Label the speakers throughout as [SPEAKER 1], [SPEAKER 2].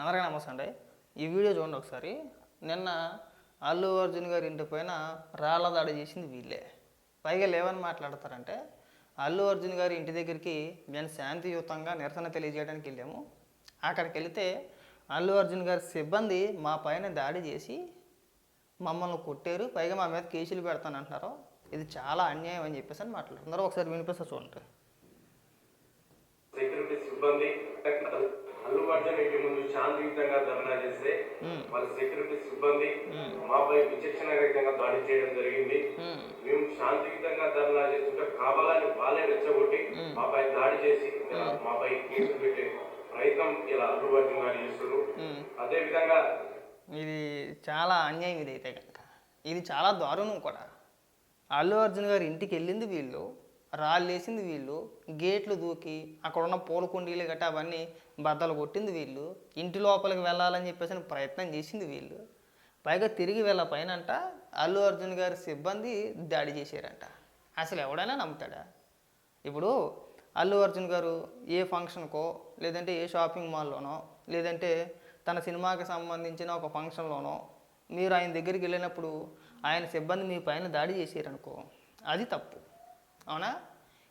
[SPEAKER 1] అందరికీ నమస్తే అండి. ఈ వీడియో చూడండి ఒకసారి. నిన్న అల్లు అర్జున్ గారి ఇంటి పైన రాళ్ళ దాడి చేసింది వీళ్ళే. పైగా లేవని మాట్లాడతారంటే అల్లు అర్జున్ గారి ఇంటి దగ్గరికి మేము శాంతియుతంగా నిరసన తెలియజేయడానికి వెళ్ళాము. అక్కడికి వెళితే అల్లు అర్జున్ గారి సిబ్బంది మా పైన దాడి చేసి మమ్మల్ని కొట్టారు. పైగా మా మీద కేసులు పెడతానంటున్నారు. ఇది చాలా అన్యాయం అని చెప్పేసి అని మాట్లాడుతున్నారు. ఒకసారి వినిపిస్తా చూడండి.
[SPEAKER 2] సెక్యూరిటీ సిబ్బంది శాంతియుతంగా ధర్నా చేస్తే వాళ్ళ సెక్యూరిటీ సిబ్బంది మాపై విచక్షణ రహితంగా దాడి చేయడం జరిగింది.
[SPEAKER 1] మ్మ్.
[SPEAKER 2] శాంతియుతంగా ధర్నా చేస్తుంటే కావాలని వాళ్ళే రెచ్చగొట్టి మాపై దాడి చేసి మాపై కేసులు పెట్టే ప్రయత్నం ఇలా గారు చేస్తున్నారు. అదే విధంగా
[SPEAKER 1] ఇది చాలా అన్యాయం ఇది అయితే కనుక ఇది చాలా దారుణం కూడా. అల్లు అర్జున్ గారి ఇంటికి వెళ్ళింది వీళ్ళు. రాళ్ళు వేసింది వీళ్ళు. గేట్లు దూకి అక్కడ ఉన్న పూల కుండీలు గట్టా అవన్నీ బద్దలు కొట్టింది వీళ్ళు. ఇంటి లోపలికి వెళ్ళాలని చెప్పేసి ప్రయత్నం చేసింది వీళ్ళు. పైగా తిరిగి వెళ్ళ పైనంట అల్లు అర్జున్ గారి సిబ్బంది దాడి చేశారంట. అసలు ఎవడైనా నమ్ముతాడా? ఇప్పుడు అల్లు అర్జున్ గారు ఏ ఫంక్షన్కో లేదంటే ఏ షాపింగ్ మాల్లోనో లేదంటే తన సినిమాకి సంబంధించిన ఒక ఫంక్షన్లోనో మీరు ఆయన దగ్గరికి వెళ్ళినప్పుడు ఆయన సిబ్బంది మీ పైన దాడి చేశారనుకో అది తప్పు. అవునా?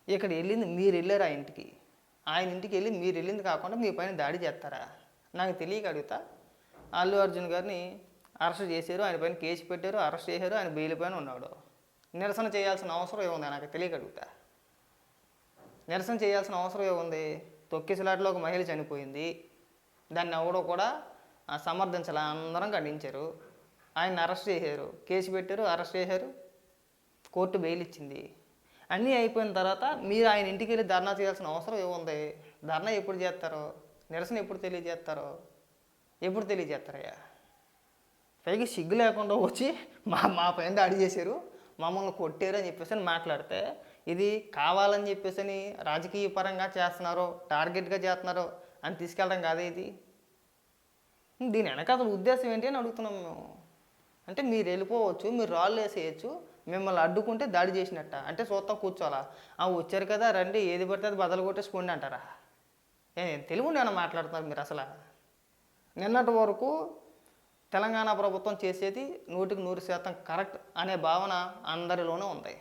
[SPEAKER 1] ఇక్కడ వెళ్ళింది మీరు వెళ్ళారు ఆ ఇంటికి. ఆయన ఇంటికి వెళ్ళి మీరు వెళ్ళింది కాకుండా మీ పైన దాడి చేస్తారా? నాకు తెలియక అడుగుతా. అల్లు అర్జున్ గారిని అరెస్ట్ చేశారు ఆయన పైన కేసు పెట్టారు అరెస్ట్ చేశారు ఆయన బెయిల్ పైన ఉన్నాడు. నిరసన చేయాల్సిన అవసరం ఏముంది? నాకు తెలియక అడుగుతా. నిరసన చేయాల్సిన అవసరం ఏముంది? తొక్కిసలాట్లో ఒక మహిళ చనిపోయింది. దాన్ని ఎవడో కూడా సమర్థించాల. అందరం ఖండించారు. ఆయన అరెస్ట్ చేశారు. కేసు పెట్టారు అరెస్ట్ చేశారు. కోర్టు బెయిల్ ఇచ్చింది. అన్నీ అయిపోయిన తర్వాత మీరు ఆయన ఇంటికి వెళ్ళి ధర్నా చేయాల్సిన అవసరం ఏముంది? ధర్నా ఎప్పుడు చేస్తారో? నిరసన ఎప్పుడు తెలియజేస్తారో? ఎప్పుడు తెలియజేస్తారయ్యా? పైగా సిగ్గు లేకుండా వచ్చి మా మా పైన దాడి చేశారు. మమ్మల్ని కొట్టారు అని చెప్పేసి అని మాట్లాడితే ఇది కావాలని చెప్పేసి అని రాజకీయ పరంగా చేస్తున్నారో టార్గెట్గా చేస్తున్నారో అని తీసుకెళ్ళడం కాదే ఇది? దీని వెనక అసలు ఉద్దేశం ఏంటి అని అడుగుతున్నాం మేము. అంటే మీరు వెళ్ళిపోవచ్చు మీరు రాళ్ళు వేసేయచ్చు మిమ్మల్ని అడ్డుకుంటే దాడి చేసినట్ట. అంటే చూస్తా కూర్చోాలా ఆ వచ్చారు కదా రండి. ఏది పడితే అది బదలు కొట్టేసుకోండి అంటారా? ఏ తెలుగు నేను మాట్లాడుతున్నారు మీరు అసలు? నిన్నటి వరకు తెలంగాణ ప్రభుత్వం చేసేది నూటికి నూరు శాతం కరెక్ట్ అనే భావన అందరిలోనే ఉంది.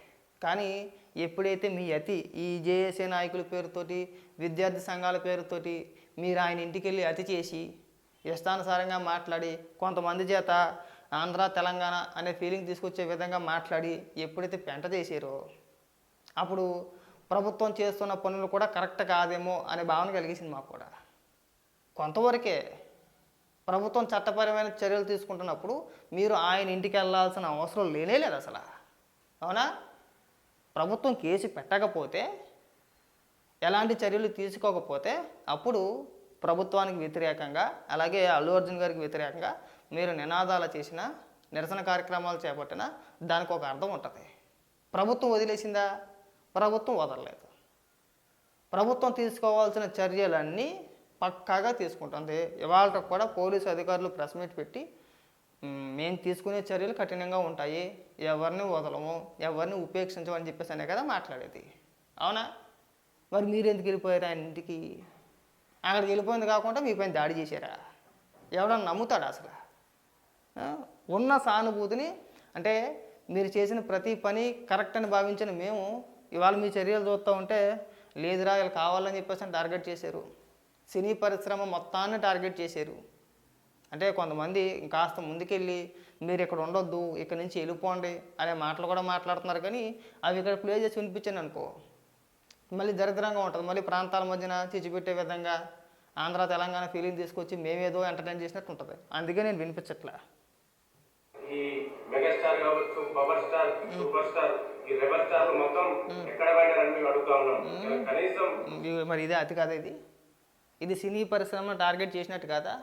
[SPEAKER 1] కానీ ఎప్పుడైతే మీ అతి ఈ జేఏసీ నాయకుల పేరుతోటి విద్యార్థి సంఘాల పేరుతోటి మీరు ఆయన ఇంటికి వెళ్ళి అతి చేసి ఇష్టానుసారంగా మాట్లాడి కొంతమంది చేత ఆంధ్ర తెలంగాణ అనే ఫీలింగ్ తీసుకొచ్చే విధంగా మాట్లాడి ఎప్పుడైతే పెంట చేసారో అప్పుడు ప్రభుత్వం చేస్తున్న పనులు కూడా కరెక్ట్ కాదేమో అనే భావన కలిగేసింది మాకు కూడా. కొంతవరకే ప్రభుత్వం చట్టపరమైన చర్యలు తీసుకుంటున్నప్పుడు మీరు ఆయన ఇంటికి వెళ్ళాల్సిన అవసరం లేనే లేదు అసలు. అవునా? ప్రభుత్వం కేసు పెట్టకపోతే ఎలాంటి చర్యలు తీసుకోకపోతే అప్పుడు ప్రభుత్వానికి వ్యతిరేకంగా అలాగే అల్లు అర్జున్ గారికి వ్యతిరేకంగా మీరు నినాదాలు చేసిన నిరసన కార్యక్రమాలు చేపట్టినా దానికి ఒక అర్థం ఉంటుంది. ప్రభుత్వం వదిలేసిందా? ప్రభుత్వం వదలలేదు. ప్రభుత్వం తీసుకోవాల్సిన చర్యలన్నీ పక్కాగా తీసుకుంటుంది. ఇవాళ కూడా పోలీసు అధికారులు ప్రెస్ మీట్ పెట్టి మేము తీసుకునే చర్యలు కఠినంగా ఉంటాయి. ఎవరిని వదలము ఎవరిని ఉపేక్షించమని చెప్పేసి అనే కదా మాట్లాడేది. అవునా? మరి మీరు ఎందుకు వెళ్ళిపోయారు ఆయన ఇంటికి? అక్కడికి వెళ్ళిపోయింది కాకుండా మీ పైన దాడి చేశారా? ఎవడన్నా నమ్ముతాడు అసలు? ఉన్న సానుభూతిని అంటే మీరు చేసిన ప్రతి పని కరెక్ట్ అని భావించిన మేము ఇవాళ మీ చర్యలు చూస్తూ ఉంటే లేదురా వీళ్ళు కావాలని చెప్పేసి అని టార్గెట్ చేశారు. సినీ పరిశ్రమ మొత్తాన్ని టార్గెట్ చేశారు. అంటే కొంతమంది కాస్త ముందుకెళ్ళి మీరు ఇక్కడ ఉండొద్దు ఇక్కడ నుంచి వెళ్ళిపోండి అనే మాటలు కూడా మాట్లాడుతున్నారు కానీ అవి ఇక్కడ ప్లే చేసి వినిపించాను అనుకో. మళ్ళీ దరిద్రంగా ఉంటుంది. మళ్ళీ ప్రాంతాల మధ్యన చిచ్చిపెట్టే విధంగా ఆంధ్ర తెలంగాణ ఫీలింగ్ తీసుకొచ్చి మేమేదో ఎంటర్టైన్ చేసినట్టు ఉంటుంది. అందుకే నేను వినిపించట్లే.
[SPEAKER 2] ఈ మెగాస్టార్ కావచ్చు పవర్ స్టార్ సూపర్ స్టార్ ఈ రెబల్ స్టార్ మొత్తం ఎక్కడ పోయినారని మేము అడుగుతా ఉన్నాం. కనీసం
[SPEAKER 1] మరి ఇదే అతి కాదా ఇది? ఇది సినీ పరిశ్రమను టార్గెట్ చేసినట్టు కాదా?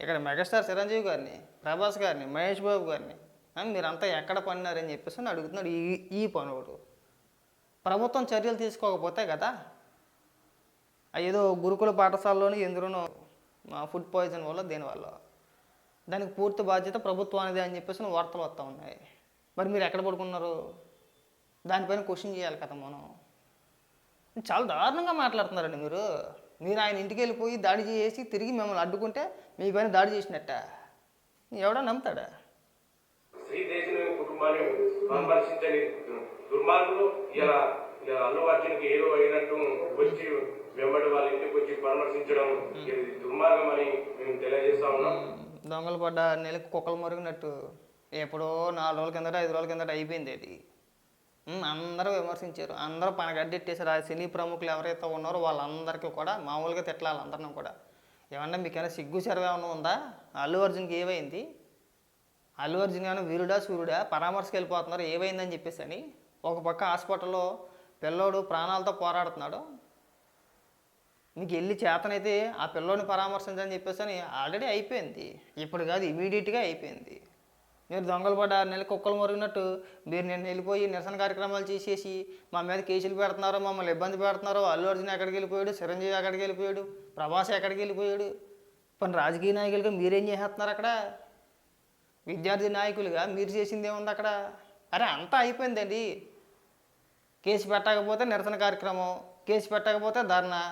[SPEAKER 1] ఇక్కడ మెగాస్టార్ చిరంజీవి గారిని ప్రభాస్ గారిని మహేష్ బాబు గారిని మీరంతా ఎక్కడ పడినారని చెప్పేసి అని అడుగుతున్నాడు ఈ ఈ పనుడు. ప్రభుత్వం చర్యలు తీసుకోకపోతే కదా? ఏదో గురుకుల పాఠశాలలోని ఎందులోనో ఫుడ్ పాయిజన్ వల్ల దేనివల్ల? దానికి పూర్తి బాధ్యత ప్రభుత్వానిదే అని చెప్పేసి వార్తలు వస్తూ ఉన్నాయి. మరి మీరు ఎక్కడ పడుకున్నారు? దానిపైన క్వశ్చన్ చేయాలి కదా మనం. చాలా దారుణంగా మాట్లాడుతున్నారండి మీరు. మీరు ఆయన ఇంటికి వెళ్ళిపోయి దాడి చేసి తిరిగి మిమ్మల్ని అడ్డుకుంటే మీ పైన దాడి చేసినట్ట. ఎవడో నమ్ముతాడా?
[SPEAKER 2] శ్రీదేశిని కుటుంబాన్ని పరామర్శించని దుర్మార్గులు ఇలా ఇలా అల్లు అర్జున్కి ఏదో అయినట్టు వచ్చి వెంబడి వాళ్ళ ఇంటికి వచ్చి పరామర్శించడం దుర్మార్గం అని మేము తెలియజేస్తా
[SPEAKER 1] దొంగలు పడ్డ నెలకు కుక్కలు మరుగునట్టు ఎప్పుడో నాలుగు రోజుల కిందట ఐదు రోజుల కిందట అయిపోయింది అది. అందరూ విమర్శించారు. అందరూ పనగడ్డెట్టేశారు. ఆ సినీ ప్రముఖులు ఎవరైతే ఉన్నారో వాళ్ళందరికీ కూడా మామూలుగా తిట్టాలి అందరిని కూడా. ఏమన్నా మీకైనా సిగ్గు చెరవ ఏమైనా ఉందా? అల్లు అర్జున్కి ఏమైంది? అల్లు అర్జున్ ఏమైనా వీరుడా సూర్యుడా? పరామర్శకు వెళ్ళిపోతున్నారు. ఏమైందని చెప్పేసి అని ఒక పక్క హాస్పిటల్లో పిల్లోడు ప్రాణాలతో పోరాడుతున్నాడు. మీకు వెళ్ళి చేతనైతే ఆ పిల్లోని పరామర్శించని చెప్పేసి అని ఆల్రెడీ అయిపోయింది. ఇప్పుడు కాదు ఇమీడియట్గా అయిపోయింది. మీరు దొంగలు పడ్డ ఆరు నెలలు కుక్కలు మరిగినట్టు మీరు నేను వెళ్ళిపోయి నిరసన కార్యక్రమాలు చేసేసి మా మీద కేసులు పెడుతున్నారు మమ్మల్ని ఇబ్బంది పెడుతున్నారు అల్లు అర్జున్ ఎక్కడికి వెళ్ళిపోయాడు చిరంజీవి ఎక్కడికి వెళ్ళిపోయాడు ప్రభాస్ ఎక్కడికి వెళ్ళిపోయాడు? పని రాజకీయ నాయకులుగా మీరేం చేసేస్తున్నారు అక్కడ? విద్యార్థి నాయకులుగా మీరు చేసింది ఏముంది అక్కడ? అరే అంతా అయిపోయిందండి. కేసు పెట్టకపోతే నిరసన కార్యక్రమం కేసు పెట్టకపోతే ధర్నా.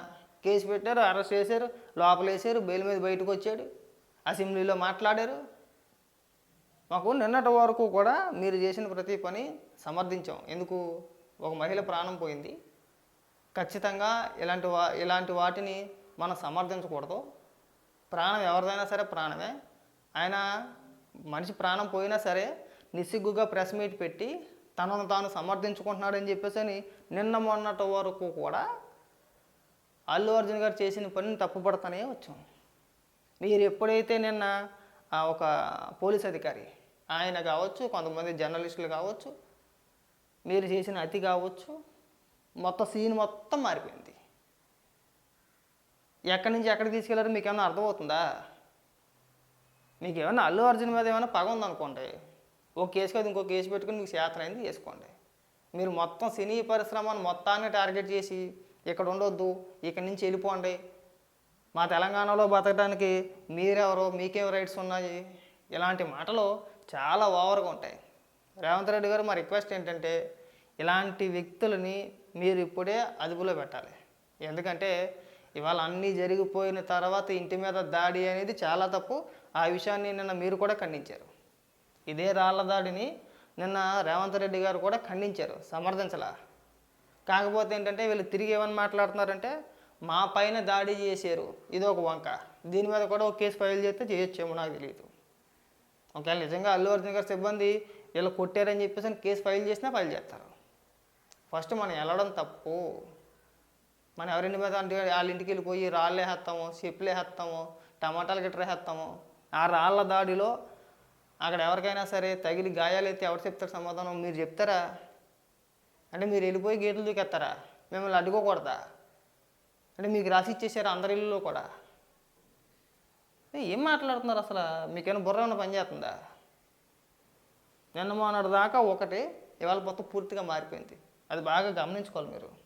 [SPEAKER 1] కేసు పెట్టారు అరెస్ట్ చేశారు లోపలేసారు బెయిల్ మీద బయటకు వచ్చాడు అసెంబ్లీలో మాట్లాడారు. మాకు నిన్నటి వరకు కూడా మీరు చేసిన ప్రతి పని సమర్థించాం. ఎందుకు? ఒక మహిళ ప్రాణం పోయింది. ఖచ్చితంగా ఇలాంటి వా ఇలాంటి వాటిని మనం సమర్థించకూడదు. ప్రాణం ఎవరిదైనా సరే ప్రాణమే. ఆయన మనిషి ప్రాణం పోయినా సరే నిస్సిగ్గుగా ప్రెస్ మీట్ పెట్టి తనను తాను సమర్థించుకుంటున్నాడని చెప్పేసి అని నిన్న మొన్నటి వరకు కూడా అల్లు అర్జున్ గారు చేసిన పనిని తప్పుపడతానే వచ్చాం. మీరు ఎప్పుడైతే నిన్న ఒక పోలీస్ అధికారి ఆయన కావచ్చు కొంతమంది జర్నలిస్టులు కావచ్చు మీరు చేసిన అతి కావచ్చు మొత్తం సీన్ మొత్తం మారిపోయింది. ఎక్కడి నుంచి ఎక్కడికి తీసుకెళ్ళారో మీకు ఏమైనా అర్థమవుతుందా? మీకు ఏమైనా అల్లు అర్జున్ మీద ఏమైనా పగ ఉందనుకోండి ఒక కేసు కాదు ఇంకో కేసు పెట్టుకుని మీకు శాతనైంది చేసుకోండి. మీరు మొత్తం సినీ పరిశ్రమను మొత్తాన్ని టార్గెట్ చేసి ఇక్కడ ఉండొద్దు ఇక్కడి నుంచి వెళ్ళిపోండి. మా తెలంగాణలో బతకడానికి మీరెవరో మీకేం రైట్స్ ఉన్నాయి? ఇలాంటి మాటలు చాలా ఓవర్గా ఉంటాయి. రేవంత్ రెడ్డి గారు మా రిక్వెస్ట్ ఏంటంటే ఇలాంటి వ్యక్తులని మీరు ఇప్పుడే అదుపులో పెట్టాలి. ఎందుకంటే ఇవాళ అన్నీ జరిగిపోయిన తర్వాత ఇంటి మీద దాడి అనేది చాలా తప్పు. ఆ విషయాన్ని నిన్న మీరు కూడా ఖండించారు. ఇదే రాళ్ళ దాడిని నిన్న రేవంత్ రెడ్డి గారు కూడా ఖండించారు. సమర్థించలా? కాకపోతే ఏంటంటే వీళ్ళు తిరిగి ఏమని మాట్లాడుతున్నారంటే మా పైన దాడి చేశారు. ఇది ఒక వంక. దీని మీద కూడా ఒక కేసు ఫైల్ చేస్తే చేయొచ్చేమో నాకు తెలియదు ఒకవేళ నిజంగా అల్లు అర్జున్ గారి సిబ్బంది వీళ్ళు కొట్టారని చెప్పేసి కేసు ఫైల్ చేసినా ఫైల్ చేస్తారు. ఫస్ట్ మనం వెళ్ళడం తప్పు. మనం ఎవరింటి మీద అంటే వాళ్ళ ఇంటికి వెళ్ళిపోయి రాళ్ళే వేసేస్తాము చెప్పులే వేసేస్తాము టమాటాలు గిట్ర ఆ రాళ్ళ దాడిలో అక్కడ ఎవరికైనా సరే తగిలి గాయాలైతే ఎవరు చెప్తారు సమాధానం? మీరు చెప్తారా? అంటే మీరు వెళ్ళిపోయి గేట్లు దూకెత్తారా మిమ్మల్ని అడ్డుకోకూడదా? అంటే మీకు రాసి ఇచ్చేసారు అందరి ఇల్లులో కూడా. ఏం మాట్లాడుతున్నారు అసలు? మీకేమైనా బుర్ర ఏమైనా పని చేస్తుందా? నిన్న మొన్నటి దాకా ఒకటి ఇవాళ మొత్తం పూర్తిగా మారిపోయింది. అది బాగా గమనించుకోవాలి మీరు.